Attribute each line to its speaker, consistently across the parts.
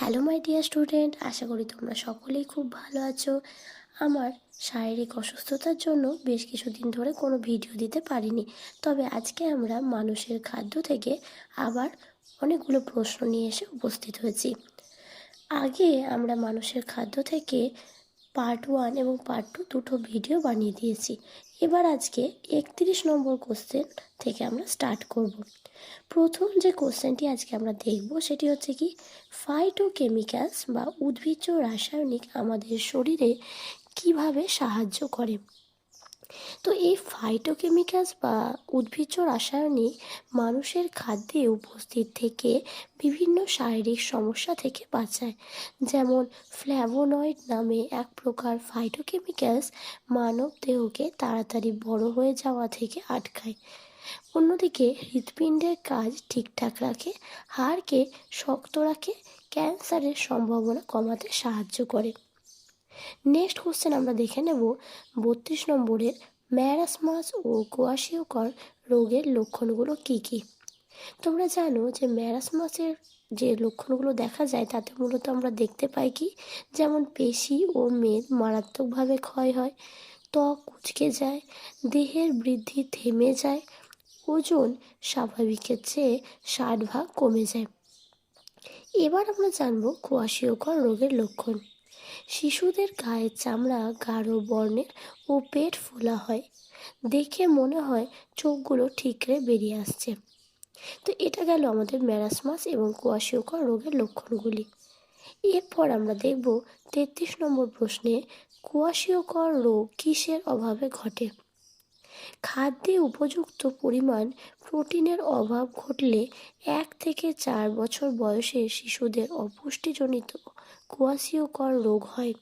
Speaker 1: Hello my dear student আশা করি তোমরা সকলেই খুব ভালো আছো। আমার শারীরিক অসুস্থতার জন্য বেশ কিছুদিন ধরে কোনো ভিডিও দিতে পারিনি। তবে আজকে আমরা মানুষের খাদ্য থেকে আবার অনেকগুলো প্রশ্ন নিয়ে এসে উপস্থিত হয়েছি। আগে আমরা মানুষের খাদ্য থেকে পার্ট ওয়ান এবং পার্ট টু দুটো ভিডিও বানিয়ে দিয়েছি। এবার আজকে একত্রিশ নম্বর কোশ্চেন থেকে আমরা স্টার্ট করব। প্রথম যে কোশ্চেনটি আজকে আমরা দেখব সেটি হচ্ছে কি ফাইটোকেমিক্যালস বা উদ্ভিজ্জ রাসায়নিক আমাদের শরীরে কীভাবে সাহায্য করে? তো এই ফাইটোকেমিক্যালস বা উদ্ভিজ্জ রাসায়নিক মানুষের খাদ্যে উপস্থিত থেকে বিভিন্ন শারীরিক সমস্যা থেকে বাঁচায়। যেমন ফ্ল্যাভোনয়েড নামে এক প্রকার ফাইটোকেমিক্যালস মানব দেহকে তাড়াতাড়ি বড় হয়ে যাওয়া থেকে আটকায়। অন্যদিকে হৃৎপিণ্ডের কাজ ঠিকঠাক রাখে, হাড়কে শক্ত রাখে, ক্যান্সারের সম্ভাবনা কমাতে সাহায্য করে। নেক্সট কোশ্চেন আমরা দেখে নেব। বত্রিশ নম্বরের ম্যারাসমাস ও কোয়াশিওকর রোগের লক্ষণগুলো কি কি? তোমরা জানো যে ম্যারাসমাসের যে লক্ষণগুলো দেখা যায়, তাতে মূলত আমরা দেখতে পাই কি? যেমন পেশি ও মেদ মারাত্মকভাবে ক্ষয় হয়, ত্বক কুচকে যায়, দেহের বৃদ্ধি থেমে যায়, ওজন স্বাভাবিকের চেয়ে ষাট ভাগ কমে যায়। এবার আমরা জানব কোয়াশিওকর রোগের লক্ষণ। শিশুদের গায়ের চামড়া গাঢ় বর্ণের ও পেট ফোলা হয়। দেখে মনে হয় চোখগুলো ঠিকরে বেরিয়ে আসছে। তো এটা গেল আমাদের ম্যারাসমাস এবং কোয়াশিওকর রোগের লক্ষণগুলি। এরপর আমরা দেখব তেত্রিশ নম্বর প্রশ্নে কোয়াশিওকর রোগ কিসের অভাবে ঘটে? খাদ্যে উপযুক্ত পরিমাণ প্রোটিনের অভাব ঘটলে এক থেকে চার বছর বয়সে শিশুদের অপুষ্টিজনিত কোয়াশিওকর রোগ হয়।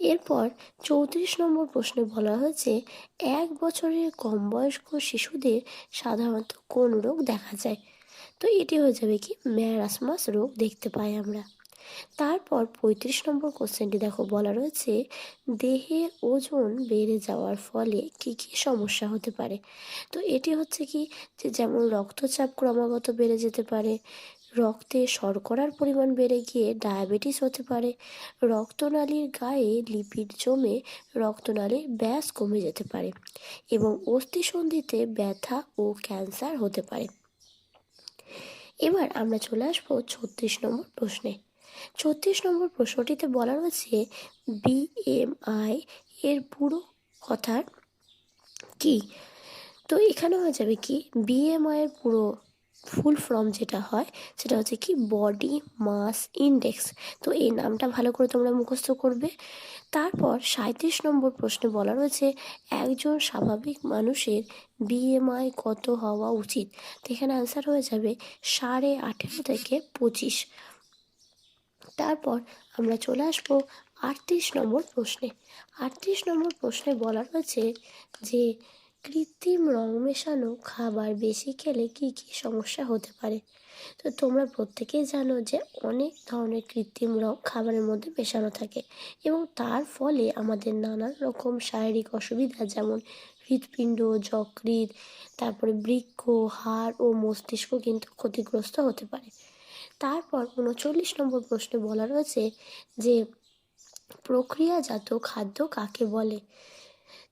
Speaker 1: এরপর চৌত্রিশ নম্বর প্রশ্নে বলা হয়েছে, এক বছরের কম বয়স্ক শিশুদের সাধারণত কোন রোগ দেখা যায়? তো এটি হয়ে যাবে কি ম্যারাসমাস রোগ দেখতে পাই আমরা। তারপর পঁয়ত্রিশ নম্বর কোশ্চেনটি দেখো, বলা রয়েছে, দেহে ওজন বেড়ে যাওয়ার ফলে কি কি সমস্যা হতে পারে? তো এটি হচ্ছে কি, যে যেমন রক্তচাপ ক্রমাগত বেড়ে যেতে পারে, রক্তে শর্করার পরিমাণ বেড়ে গিয়ে ডায়াবেটিস হতে পারে, রক্তনালীর গায়ে লিপিড জমে রক্তনালীর ব্যাস কমে যেতে পারে এবং অস্থিসন্ধিতে ব্যথা ও ক্যান্সার হতে পারে। এবার আমরা চলে আসব ছত্রিশ নম্বর প্রশ্নে। ছত্রিশ নম্বর প্রশ্নটিতে বলা রয়েছে বিএমআই এর পুরো কথার কি? তো এখানে হয়ে যাবে কি বিএমআই এর পুরো ফুল ফর্ম যেটা হয়, সেটা হচ্ছে কি বডি মাস ইন্ডেক্স তো এই নামটা ভালো করে তোমরা মুখস্থ করবে। তারপর সাঁত্রিশ নম্বর প্রশ্নে বলা রয়েছে, একজন স্বাভাবিক মানুষের বিএমআই কত হওয়া উচিত? তো এখানে আনসার হয়ে যাবে সাড়ে আঠেরো থেকে পঁচিশ। তারপর আমরা চলে আসব আটত্রিশ নম্বর প্রশ্নে। আটত্রিশ নম্বর প্রশ্নে বলা রয়েছে যে, কৃত্রিম রং মেশানো খাবার বেশি খেলে কি কি সমস্যা হতে পারে? তো তোমরা প্রত্যেকেই জানো যে, অনেক ধরনের কৃত্রিম রং খাবারের মধ্যে মেশানো থাকে এবং তার ফলে আমাদের নানান রকম শারীরিক অসুবিধা যেমন হৃৎপিণ্ড, যকৃৎ, তারপরে বৃক্ষ হাড় ও মস্তিষ্ক কিন্তু ক্ষতিগ্রস্ত হতে পারে। তারপর উনচল্লিশ নম্বর প্রশ্নে বলা রয়েছে যে প্রক্রিয়াজাত খাদ্য কাকে বলে?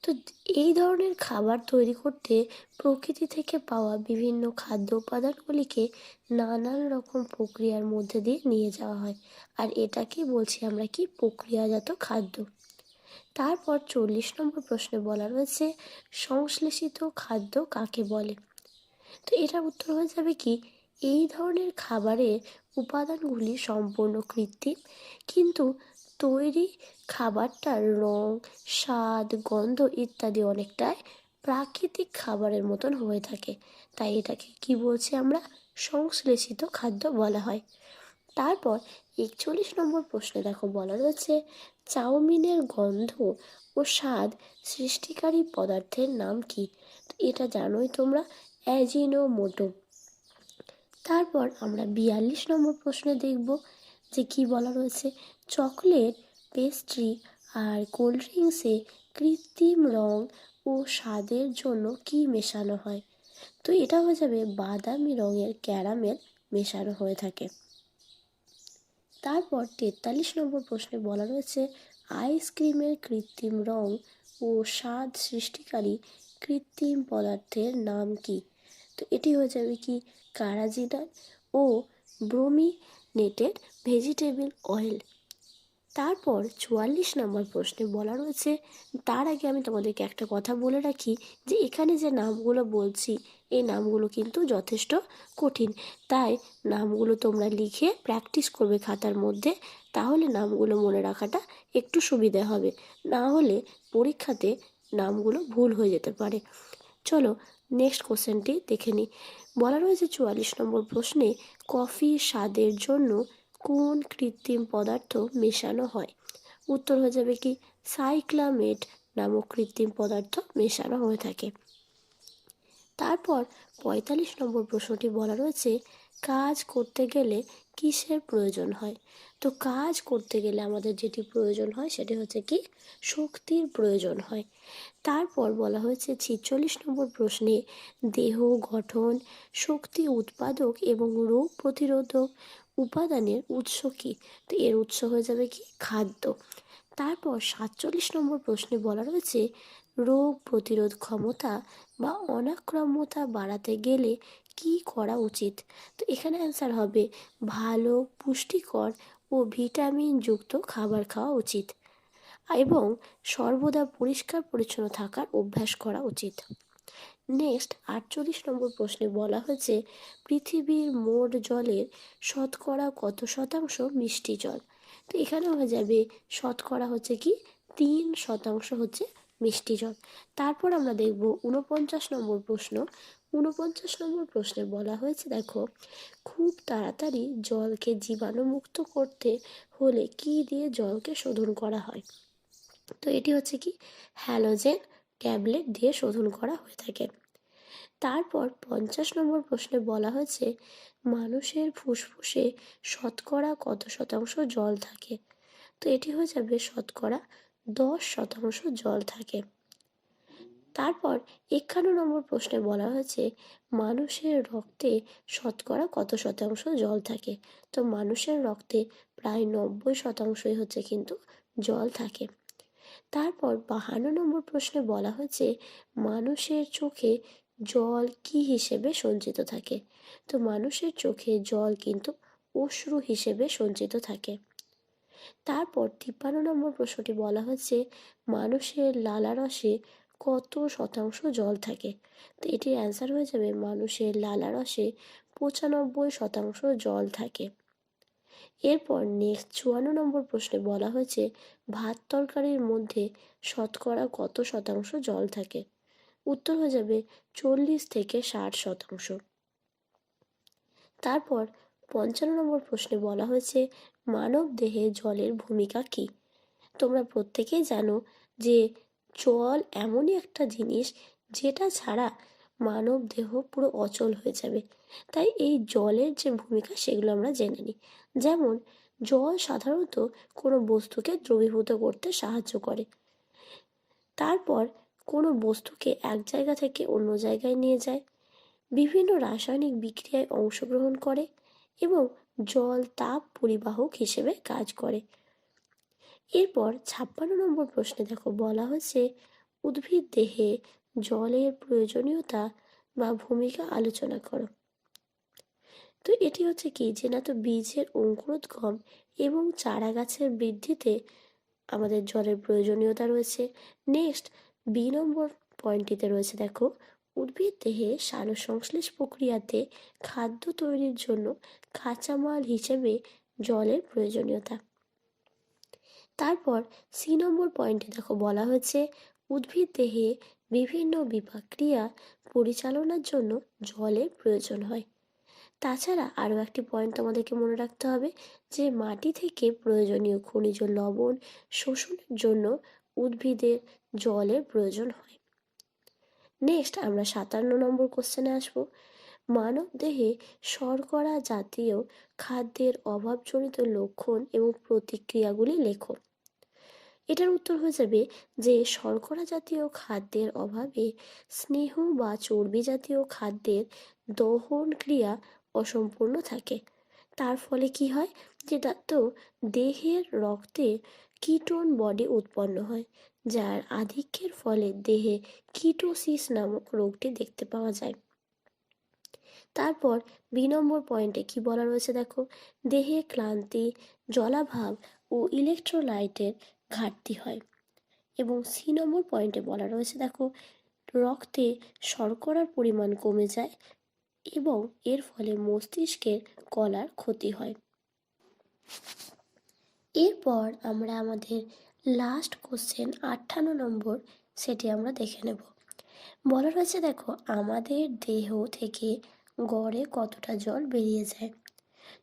Speaker 1: তো এই ধরনের খাবার তৈরি করতে প্রকৃতি থেকে পাওয়া বিভিন্ন খাদ্য উপাদানগুলিকে নানান রকম প্রক্রিয়ার মধ্যে দিয়ে নিয়ে যাওয়া হয়। আর এটাকে বলছি আমরা কি? প্রক্রিয়াজাত খাদ্য। তারপর চল্লিশ নম্বর প্রশ্নে বলা রয়েছে সংশ্লেষিত খাদ্য কাকে বলে? তো এটার উত্তর হয়ে যাবে কি? এই ধরনের খাবারের উপাদানগুলি সম্পূর্ণ কৃত্রিম, কিন্তু তৈরি খাবারটার রং, স্বাদ, গন্ধ ইত্যাদি অনেকটাই প্রাকৃতিক খাবারের মতন হয়ে থাকে। তাই এটাকে কি বলছি আমরা? সংশ্লেষিত খাদ্য বলা হয়। তারপর একচল্লিশ নম্বর প্রশ্নে দেখো বলা রয়েছে, চাউমিনের গন্ধ ও স্বাদ সৃষ্টিকারী পদার্থের নাম কি? এটা জানোই তোমরা অ্যাজিনোমোটো তারপর আমরা বিয়াল্লিশ নম্বর প্রশ্নে দেখব যে কি বলা রয়েছে। চকলেট, পেস্ট্রি আর কোল্ড ড্রিঙ্কসে কৃত্রিম রং ও স্বাদের জন্য কি মেশানো হয়? তো এটা হয়ে যাবে বাদামি রঙের ক্যারামেল মেশানো হয়ে থাকে। তারপর তেতাল্লিশ নম্বর প্রশ্নে বলা রয়েছে আইসক্রিমের কৃত্রিম রং ও স্বাদ সৃষ্টিকারী কৃত্রিম পদার্থের নাম কি? তো এটি হয়ে যাবে কি? কারাজিনাল ও ব্রোমিনেটেড ভেজিটেবল অয়েল। তারপর চুয়াল্লিশ নম্বর প্রশ্নে বলা রয়েছে, তার আগে আমি তোমাদেরকে একটা কথা বলে রাখি যে এখানে যে নামগুলো বলছি, এই নামগুলো কিন্তু যথেষ্ট কঠিন। তাই নামগুলো তোমরা লিখে প্র্যাকটিস করবে খাতার মধ্যে, তাহলে নামগুলো মনে রাখাটা একটু সুবিধা হবে। না হলে পরীক্ষাতে নামগুলো ভুল হয়ে যেতে পারে। চলো নেক্সট কোশ্চেনটি দেখে নিই। বলা রয়েছে চুয়াল্লিশ নম্বর প্রশ্নে কফি স্বাদের জন্য কোন কৃত্রিম পদার্থ মেশানো হয়? উত্তর হয়ে যাবে কি, সাইক্লামেট নামক কৃত্রিম পদার্থ মেশানো হয়ে থাকে। তারপর পঁয়তাল্লিশ নম্বর প্রশ্নটি বলা রয়েছে, কাজ করতে গেলে কিসের প্রয়োজন হয়? তো কাজ করতে গেলে আমাদের যেটি প্রয়োজন হয় সেটি হচ্ছে কি? শক্তির প্রয়োজন হয়। তারপর বলা হয়েছে ছিচল্লিশ নম্বর প্রশ্নে দেহ গঠন, শক্তি উৎপাদক এবং রোগ প্রতিরোধক উপাদানের উৎস কী? তো এর উৎস হয়ে যাবে কি? খাদ্য। তারপর সাতচল্লিশ নম্বর প্রশ্নে বলা রয়েছে রোগ প্রতিরোধ ক্ষমতা বা অনাক্রম্যতা বাড়াতে গেলে কি করা উচিত? তো এখানে অ্যান্সার হবে, ভালো, পুষ্টিকর ও ভিটামিনযুক্ত খাবার খাওয়া উচিত এবং সর্বদা পরিষ্কার পরিচ্ছন্ন থাকার অভ্যাস করা উচিত। নেক্সট আটচল্লিশ নম্বর প্রশ্নে বলা হয়েছে, পৃথিবীর মোট জলের শতকরা কত শতাংশ মিষ্টি জল? তো এখানে হয়ে যাবে, শতকরা হচ্ছে কি? তিন শতাংশ হচ্ছে মিষ্টি জল। তারপর আমরা দেখব উনপঞ্চাশ নম্বর প্রশ্ন। উনপঞ্চাশ নম্বর প্রশ্নে বলা হয়েছে, দেখো, খুব তাড়াতাড়ি জলকে জীবাণুমুক্ত করতে হলে কি দিয়ে জলকে শোধন করা হয়? তো এটি হচ্ছে কি, হ্যালোজেন ট্যাবলেট দিয়ে শোধন করা হয়ে থাকে। তারপর পঞ্চাশ নম্বর প্রশ্নে বলা হয়েছে, মানুষের ফুসফুসে শতকরা কত শতাংশ জল থাকে? তো এটি হয়ে যাবে শতকরা দশ শতাংশ জল থাকে। তারপর একান্ন নম্বর প্রশ্নে বলা হয়েছে, মানুষের রক্তে শতকরা কত শতাংশ জল থাকে? তো মানুষের রক্তে প্রায় নব্বই শতাংশই হচ্ছে কিন্তু জল থাকে। তারপর বাহান্ন নম্বর প্রশ্নে বলা হয়েছে, মানুষের চোখে জল কি হিসেবে সঞ্চিত থাকে? তো মানুষের চোখে জল কিন্তু অশ্রু হিসেবে সঞ্চিত থাকে। তারপর তিপ্পান্ন নম্বর প্রশ্নটি বলা হয়েছে মানুষের লালারসে কত শতাংশ জল থাকে? তো এটির অ্যান্সার হয়ে যাবে, মানুষের লালারসে পঁচানব্বই শতাংশ জল থাকে। এরপর নেক্সট চুয়ান্ন নম্বর প্রশ্নে বলা হয়েছে, ভাত তরকারির মধ্যে শতকরা কত শতাংশ জল থাকে? উত্তর হয়ে যাবে, চল্লিশ থেকে ষাট শতাংশ। তারপর পঞ্চান্ন নম্বর প্রশ্নে বলা হয়েছে মানব দেহে জলের ভূমিকা কী? তোমরা প্রত্যেকেই জানো যে জল এমনই একটা জিনিস যেটা ছাড়া মানব দেহ পুরো অচল হয়ে যাবে। তাই এই জলের যে ভূমিকা সেগুলো আমরা জেনে নিই। যেমন, জল সাধারণত কোনো বস্তুকে দ্রবীভূত করতে সাহায্য করে। তারপর কোনো বস্তুকে এক জায়গা থেকে অন্য জায়গায় নিয়ে যায়। বিভিন্ন রাসায়নিক বিক্রিয়ায় অংশগ্রহণ করে এবং জল, তাপ পরিবাহক হিসেবে কাজ করে। এরপর ছাপ্পান্ন নম্বর প্রশ্নে দেখো, বলা হয়েছে, উদ্ভিদ দেহে জলের প্রয়োজনীয়তা বা ভূমিকা আলোচনা করো। তো এটি হচ্ছে কি যে না তো বীজের অঙ্কুরোদ্গম এবং চারা গাছের বৃদ্ধিতে আমাদের জলের প্রয়োজনীয়তা রয়েছে। নেক্সট বি নম্বর পয়েন্টটিতে রয়েছে দেখো উদ্ভিদ দেহে সালোকসংশ্লেষ প্রক্রিয়াতে খাদ্য তৈরির জন্য কাঁচামাল হিসেবে জলের প্রয়োজনীয়তা। তারপর সি নম্বর পয়েন্টে দেখো বলা হয়েছে, উদ্ভিদ দেহে বিভিন্ন বিপাক্রিয়া পরিচালনার জন্য জলের প্রয়োজন হয়। তাছাড়া আরও একটি পয়েন্ট তোমাদেরকে মনে রাখতে হবে যে, মাটি থেকে প্রয়োজনীয় খনিজ লবণ শোষণের জন্য উদ্ভিদের জলের প্রয়োজন হয়। নেক্সট আমরা সাতান্ন নম্বর কোশ্চেনে আসব। মানব দেহে শর্করা জাতীয় খাদ্যের অভাবজনিত লক্ষণ এবং প্রতিক্রিয়াগুলি লেখো। এটার উত্তর হয়ে যাবে যে শর্করা জাতীয় খাদ্যের অভাবে স্নেহ বা চর্বি জাতীয় খাদ্যের দহন ক্রিয়া অসম্পূর্ণ থাকে। তার ফলে কি হয়? যেটা তো দেহের রক্তে কিটোন বডি উৎপন্ন হয়। যার আধিক্যের ফলে দেহে কিটোসিস নামক রোগটি দেখতে পাওয়া যায়। তারপর বি নম্বর পয়েন্টে কি বলা রয়েছে দেখো? দেহে ক্লান্তি, জলাভাব ও ইলেকট্রোলাইটের ঘাটতি হয়। এবং সি নম্বর পয়েন্টে বলা রয়েছে দেখো, রক্তে শর্করার পরিমাণ কমে যায় এবং এর ফলে মস্তিষ্কের কলার ক্ষতি হয়। এরপর আমরা আমাদের লাস্ট কোশ্চেন আটান্ন নম্বর, সেটি আমরা দেখে নেব। বলা রয়েছে, দেখো, আমাদের দেহ থেকে গড়ে কতটা জল বেরিয়ে যায়?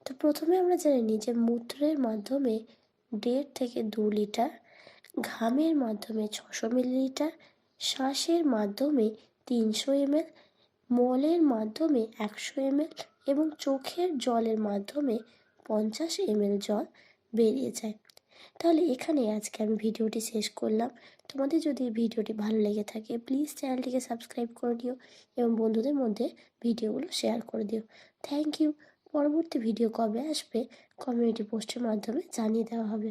Speaker 1: তো প্রথমে আমরা জেনে নিই যে মূত্রের মাধ্যমে দেড় থেকে দু লিটার, ঘামের মাধ্যমে ছশো মিলিলিটার, শ্বাসের মাধ্যমে তিনশো এমএল, মলের মাধ্যমে একশো এমএল এবং চোখের জলের মাধ্যমে পঞ্চাশ এমএল জল বেরিয়ে যায়। তাহলে এখানে আজকে আমি ভিডিওটি শেষ করলাম। তোমাদের যদি ভিডিওটি ভালো লেগে থাকে প্লিজ চ্যানেলটিকে সাবস্ক্রাইব করে দিও এবং বন্ধুদের মধ্যে ভিডিওগুলো শেয়ার করে দিও। থ্যাংক ইউ পরবর্তী ভিডিও কবে আসবে কমিউনিটি পোস্টের মাধ্যমে জানিয়ে দেওয়া হবে।